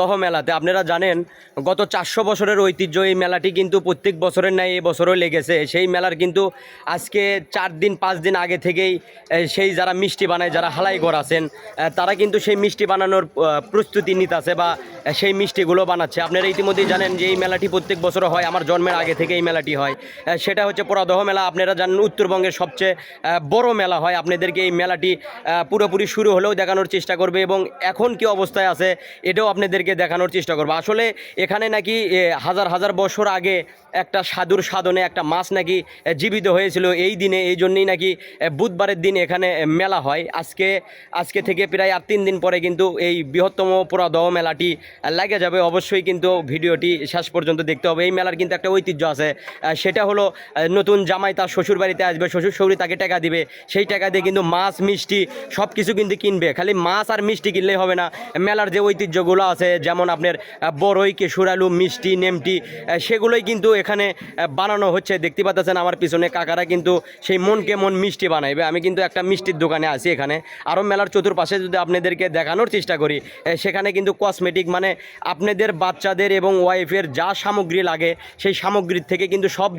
দহ মেলাতে। আপনারা জানেন, গত চারশো বছরের ঐতিহ্য, এই মেলাটি কিন্তু প্রত্যেক বছরের ন্যায় এই বছরও লেগেছে। সেই মেলার কিন্তু আজকে চার দিন, পাঁচ দিন আগে থেকেই সেই যারা মিষ্টি বানায়, যারা হালাই ঘর আছেন তারা কিন্তু সেই মিষ্টি বানানোর প্রস্তুতি নিতেছে বা সেই মিষ্টিগুলো বানাচ্ছে। আপনারা ইতিমধ্যেই জানেন যে এই মেলাটি প্রত্যেক বছর হয়, আমার জন্মের আগে থেকে এই মেলাটি হয়। সেটা হচ্ছে পরাদহ মেলা। আপনারা জানেন, উত্তরবঙ্গের সবচেয়ে বড় মেলা হয়। আপনাদেরকে এই মেলাটি পুরোপুরি শুরু হলেও দেখানোর চেষ্টা করবে এবং এখন কি অবস্থায় আছে, এটাও আপনাদেরকে দেখানোর চেষ্টা করব। আসলে এখানে নাকি হাজার হাজার বছর আগে একটা সাধুর সাধনে একটা মাছ নাকি জীবিত হয়েছিল এই দিনে, এই জন্যেই নাকি বুধবারের দিন এখানে মেলা হয়। আজকে আজকে থেকে প্রায় আর তিন দিন পরে কিন্তু এই বৃহত্তম পুরাদহ মেলাটি লাগে যাবে। অবশ্যই কিন্তু ভিডিওটি শেষ পর্যন্ত দেখতে হবে। এই মেলার কিন্তু একটা ঐতিহ্য আছে। সেটা হলো নতুন জামাই তার শ্বশুর বাড়িতে আসবে, শ্বশুর শৌরি তাকে টাকা দিবে। সেই টাকা দিয়ে কিন্তু মাছ, মিষ্টি সব কিছু কিন্তু কিনবে। খালি মাছ আর মিষ্টি কিনলেই হবে না। মেলার যে ঐতিহ্যগুলো আছে যেমন আপনার বড়ই কেশুর আলু মিষ্টি, নেমটি সেগুলোই কিন্তু এখানে বানানো হচ্ছে। দেখতে পাচ্ছেন আমার পিছনে কাকারা কিন্তু সেই মনকে মন মিষ্টি বানাইবে। আমি কিন্তু একটা মিষ্টির দোকানে আছি এখানে। আরও মেলার চতুর্পাশে যদি আপনাদেরকে দেখানোর চেষ্টা করি সেখানে কিন্তু কসমেটিক মানে আপনাদের বাচ্চাদের এবং ওয়াইফের যা সামগ্রী লাগে, সেই সামগ্রীর থেকে কিন্তু সব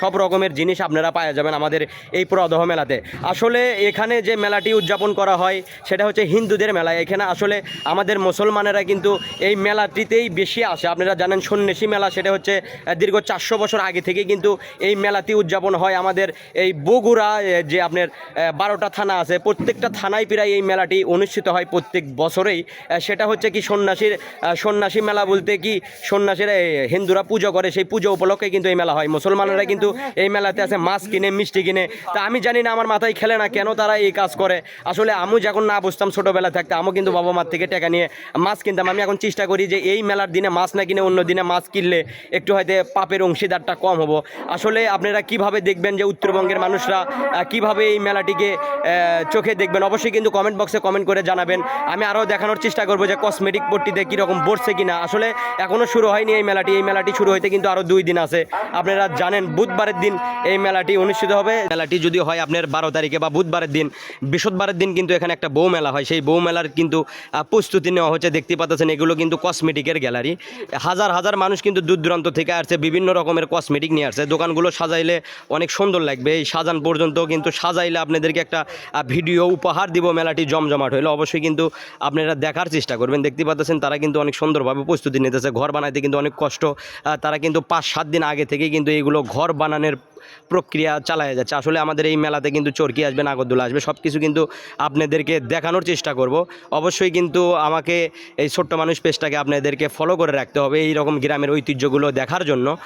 সব রকমের জিনিস আপনারা পাওয়া যাবেন আমাদের এই প্রদহ মেলাতে। আসলে এখানে যে মেলাটি উদযাপন করা হয়, সেটা হচ্ছে হিন্দুদের মেলা। এখানে আসলে আমাদের মুসলমানেরা কিন্তু এই মেলাটিতেই বেশি আসে। আপনারা জানেন সন্ন্যাসী মেলা, সেটা হচ্ছে দীর্ঘ চারশো বছর আগে থেকে কিন্তু এই মেলাটি উদযাপন হয় আমাদের এই বগুড়া যে আপনার বারোটা থানা আছে, প্রত্যেকটা থানায় প্রায় এই মেলাটি অনুষ্ঠিত হয় প্রত্যেক বছরেই। সেটা হচ্ছে কি সন্ন্যাসীর সন্ন্যাসী মেলা বলতে কি সন্ন্যাসীরা হিন্দুরা পুজো করে, সেই পুজো উপলক্ষে কিন্তু এই মেলা হয়। মুসলমানেরা কিন্তু এই মেলাতে আছে মাছ কিনে, মিষ্টি কিনে। তা আমি জানি না, আমার মাথায় খেলে না কেন তারা এই কাজ করে। আসলে আমি যখন না বুঝতাম ছোটোবেলা থাকতে আমি কিন্তু বাবা মার থেকে টাকা নিয়ে মাছ কিনতাম। আমি এখন করি যে এই মেলার দিনে মাছ না কিনে অন্য দিনে মাছ কিনলে একটু হয়তো পাপের অংশীদারটা কম হব। আসলে আপনারা কীভাবে দেখবেন যে উত্তরবঙ্গের মানুষরা কীভাবে এই মেলাটিকে চোখে দেখবেন? অবশ্যই কিন্তু কমেন্ট বক্সে কমেন্ট করে জানাবেন। আমি আরও দেখানোর চেষ্টা করব যে কসমেটিক পট্টিতে কীরকম বসছে কিনা। আসলে এখনও শুরু হয়নি এই মেলাটি। এই মেলাটি শুরু হইতে কিন্তু আরও দুই দিন আছে। আপনারা জানেন, বুধবারের দিন এই মেলাটি অনুষ্ঠিত হবে। মেলাটি যদি হয় আপনার বারো তারিখে বা বুধবারের দিন, বৃহস্পতিবারের দিন কিন্তু এখানে একটা বউ মেলা হয়। সেই বউ মেলার কিন্তু প্রস্তুতি নেওয়া হচ্ছে। দেখতে পাচ্ছেন, এগুলো কিন্তু কসমেটিকের গ্যালারি হাজার হাজার মানুষ কিন্তু দূর দূরান্ত থেকে আসছে, বিভিন্ন রকমের কসমেটিক নিয়ে আসছে। দোকানগুলো সাজাইলে অনেক সুন্দর লাগবে। এই সাজান পর্যন্ত কিন্তু সাজাইলে আপনাদেরকে একটা ভিডিও উপহার দিব মেলাটি জমজমাট হইলে। অবশ্যই কিন্তু আপনারা দেখার চেষ্টা করবেন। দেখতে পাচ্ছেন তারা কিন্তু অনেক সুন্দরভাবে প্রস্তুতি নিতেছে। ঘর বানাইতে কিন্তু অনেক কষ্ট। তারা কিন্তু পাঁচ সাত দিন আগে থেকে কিন্তু এইগুলো ঘর বানানোর প্রক্রিয়া চালায় যাচ্ছে। আসলে আমাদের এই মেলাতে কিন্তু চরকি আসবে, নাগরদোলা আসবে সব কিছু কিন্তু আপনাদেরকে দেখানোর চেষ্টা করব। অবশ্যই কিন্তু আমাকে এই ছোট্ট মানুষ পেজটাকে আপনাদেরকে ফলো করে রাখতে হবে। এই রকম গ্রামের ঐতিহ্যগুলো দেখার জন্য।